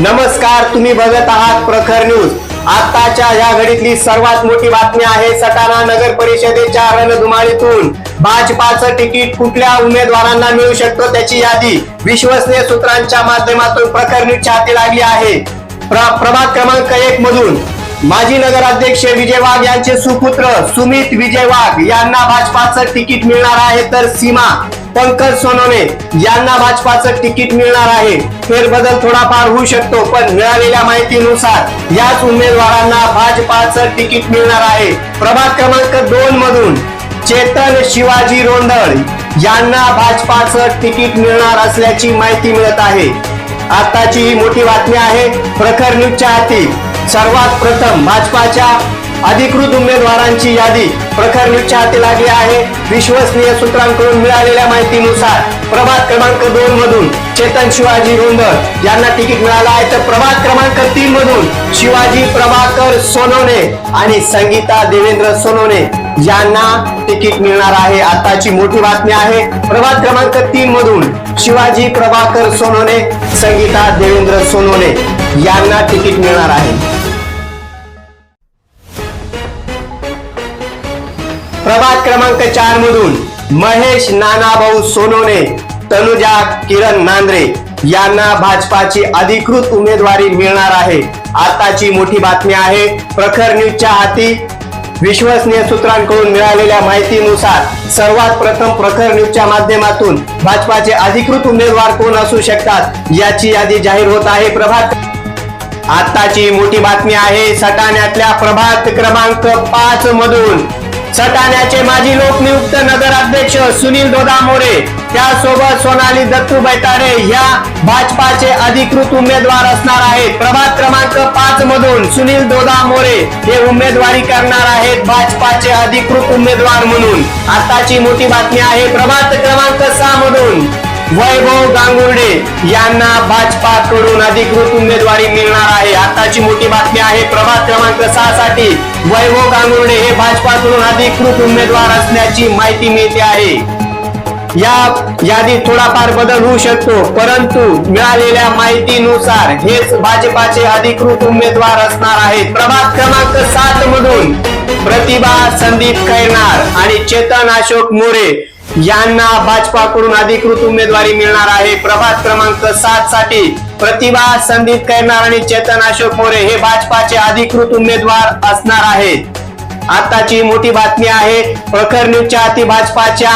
नमस्कार तुम्ही बघत आहात प्रखर न्यूज. आताच्या या घडीतली सर्वात मोठी बातमी आहे सटाणा नगर परिषदेच्या रणधुमाळीतून. भाजपाचं तिकीट कुठल्या उमेदवारांना मिळू शकतो त्याची यादी विश्वसनीय सूत्रांच्या माध्यमातून प्रखर न्यूजच्या हाती लागली आहे. प्र- प्रभाग क्रमांक एक मधून माजी नगराध्यक्ष विजय वाघ यांचे सुपुत्र सुमित विजय वाघ यांना भाजपाचं तिकीट मिळणार आहे तर सीमा. पंकज सोनवणे यांना भाजपाचं तिकीट मिळणार आहे. फेरबदल थोडाफार होऊ शकतो पण मिळालेल्या माहितीनुसार याच उमेदवारांना भाजपाचं तिकीट मिळणार आहे. प्रभाग क्रमांक दोन मधून चेतन शिवाजी रोंदळ यांना भाजपाचं तिकीट मिळणार असल्याची माहिती मिळत आहे. आताची ही मोठी बातमी आहे प्रखर न्यूजच्या हाती. सर्वात प्रथम भाजपाच्या अधिकृत उमेदवारांची यादी प्रखर न्यूजच्या हाती लागली आहे. विश्वसनीय सूत्रांकडून मिळालेल्या माहितीनुसार प्रभात क्रमांक दोन मधून चेतन शिवाजी रोंदर यांना तिकीट मिळालं आहे. तर प्रभात क्रमांक तीन मधून शिवाजी प्रभाकर सोनवणे आणि संगीता देवेंद्र सोनवणे यांना तिकीट मिळणार आहे. आताची मोठी बातमी आहे. प्रभात क्रमांक तीन मधून शिवाजी प्रभाकर सोनवणे संगीता देवेंद्र सोनवणे यांना तिकीट मिळणार आहे. प्रभात क्रमांक चार मधून महेश नानाभाऊ सोनोने तनुजा किरण नांद्रे यांना भाजपाची अधिकृत उमेदवारी मिळणार आहे. आताची मोठी बातमी आहे प्रखर न्यूजच्या हाती विश्वसनीय सूत्रांकडून मिळालेल्या माहितीनुसार सर्वात प्रथम प्रखर न्यूजच्या माध्यमातून भाजपाचे अधिकृत उमेदवार कोण असू शकतात याची यादी जाहीर होत आहे प्रभात आताची मोठी बातमी आहे सटाण्यातल्या प्रभात क्रमांक पाच मधून सटाण्याचे माजी लोकनियुक्त नगराध्यक्ष सुनील दोदा मोरे त्यासोबत सोनाली दत्तू बैताडे या भाजपाचे अधिकृत उमेदवार असणार आहेत. प्रभात क्रमांक पाच मधून सुनील दोदा मोरे हे उमेदवारी करणार आहेत भाजपाचे अधिकृत उमेदवार म्हणून. आताची मोठी बातमी आहे प्रभात क्रमांक सहा मधून. वैभव गांगुर्डे यांना भाजपाकडून अधिकृत उमेदवारी मिळणार आहे. आताची मोठी बातमी आहे प्रभाग क्रमांक सहा साठी वैभव गांगुर्डे हे भाजपाकडून अधिकृत उमेदवार असल्याची माहिती मिळते आहे. या यादीत थोडाफार बदल होऊ शकतो परंतु मिळालेल्या माहितीनुसार हेच भाजपाचे अधिकृत उमेदवार असणार आहेत. प्रभाग क्रमांक सात मधून प्रतिभा संदीप खैरनार आणि चेतन अशोक मोरे यांना भाजपाकडून अधिकृत उमेदवारी मिळणार आहे. प्रभात क्रमांक सात साठी प्रतिभा संदीप खैरनार आणि चेतन अशोक मोरे हे भाजपाचे अधिकृत उमेदवार असणार आहेत. आताची मोठी बातमी आहे प्रखर न्यूजच्या अति भाजपाच्या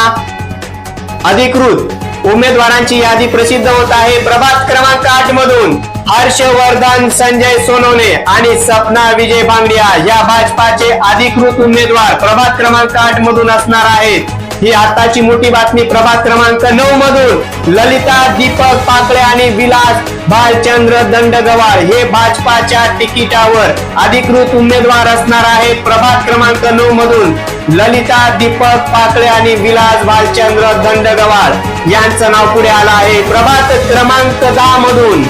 अधिकृत उमेदवारांची यादी प्रसिद्ध होत आहे. प्रभात क्रमांक आठ मधून हर्षवर्धन संजय सोनवणे आणि सपना विजय बांगडिया या भाजपाचे अधिकृत उमेदवार प्रभात क्रमांक आठ मधून असणार आहेत. ही आताची मोठी बातमी प्रभात क्रमांक नऊ मधून ललिता दीपक पाकळे आणि विलास भालचंद्र दंडगवाळ हे भाजपाच्या तिकिटावर अधिकृत उमेदवार असणार आहेत. प्रभात क्रमांक नऊ मधून ललिता दीपक पाकळे आणि विलास भालचंद्र दंडगवाळ यांचं नाव पुढे आलं आहे. प्रभात क्रमांक दहा मधून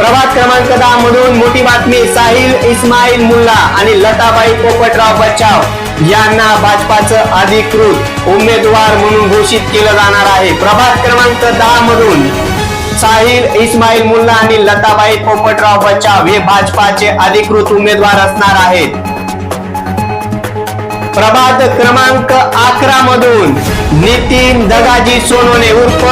प्रभात क्रमांक दहा मधून मोठी बातमी साहिल इस्माईल मुल्ला आणि लताबाई पोपटराव बच्चाव. यांना भाजपाचं अधिकृत उमेदवार म्हणून घोषित केलं जाणार आहे. प्रभात क्रमांक दहा मधून साहिल इस्माईल मुल्ला आणि लताबाई पोपटराव बचाव हे भाजपाचे अधिकृत उमेदवार असणार आहेत. प्रभात क्रमांक अकरा मधून नितीन दगाजी सोनोने उर्फ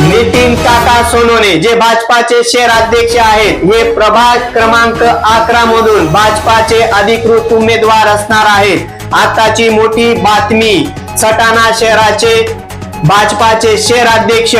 नितीन काका सोनोने जे भाजपाचे शहर अध्यक्ष आहेत. हे प्रभात क्रमांक अकरा मधून भाजपाचे अधिकृत उमेदवार असणार आहेत. आताची मोठी बातमी सटाणा शहराचे भाजपाचे शहर अध्यक्ष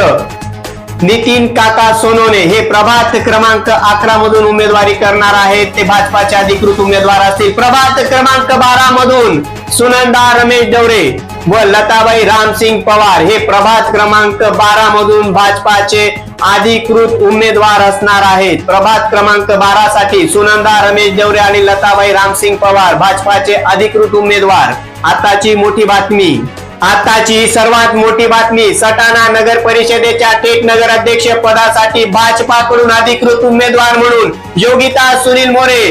नितीन काका सोनोने हे प्रभात क्रमांक अकरा मधून उमेदवारी करणार आहेत. ते भाजपाचे अधिकृत उमेदवार असतील. प्रभात क्रमांक बारा मधून सुनंदा रमेश डवरे व लताबाई रामसिंग पवार हे प्रभात क्रमांक बारा मधून भाजपाचे अधिकृत उमेदवार असणार आहेत. प्रभात क्रमांक बारा साठी सुनंदा रमेश डवरे आणि लताबाई रामसिंग पवार भाजपाचे अधिकृत उमेदवार. आताची मोठी बातमी. आताची सर्वात मोठी बातमी सटाणा नगर परिषदेच्या थेट नगर अध्यक्ष पदासाठी भाजपाकडून अधिकृत उमेदवार म्हणून योगिता सुनील मोरे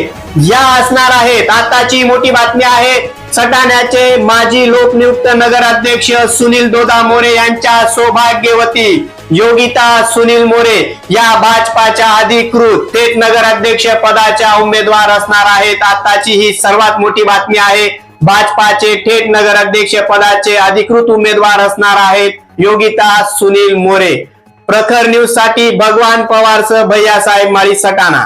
या असणार आहेत. आताची मोठी बातमी आहे सटाण्याचे माजी लोकनियुक्त नगर अध्यक्ष सुनील दोदा मोरे यांच्या सौभाग्यवती योगिता सुनील मोरे या भाजपाच्या अधिकृत थेट नगराध्यक्ष पदाच्या उमेदवार असणार आहेत. आताची ही सर्वात मोठी बातमी आहे. भाजपाचे थेट नगराध्यक्ष पदाचे अधिकृत उमेदवार असणार आहेत योगिता सुनील मोरे. प्रखर न्यूजसाठी भगवान पवारसह भैयासाहेब माळी सटाणा.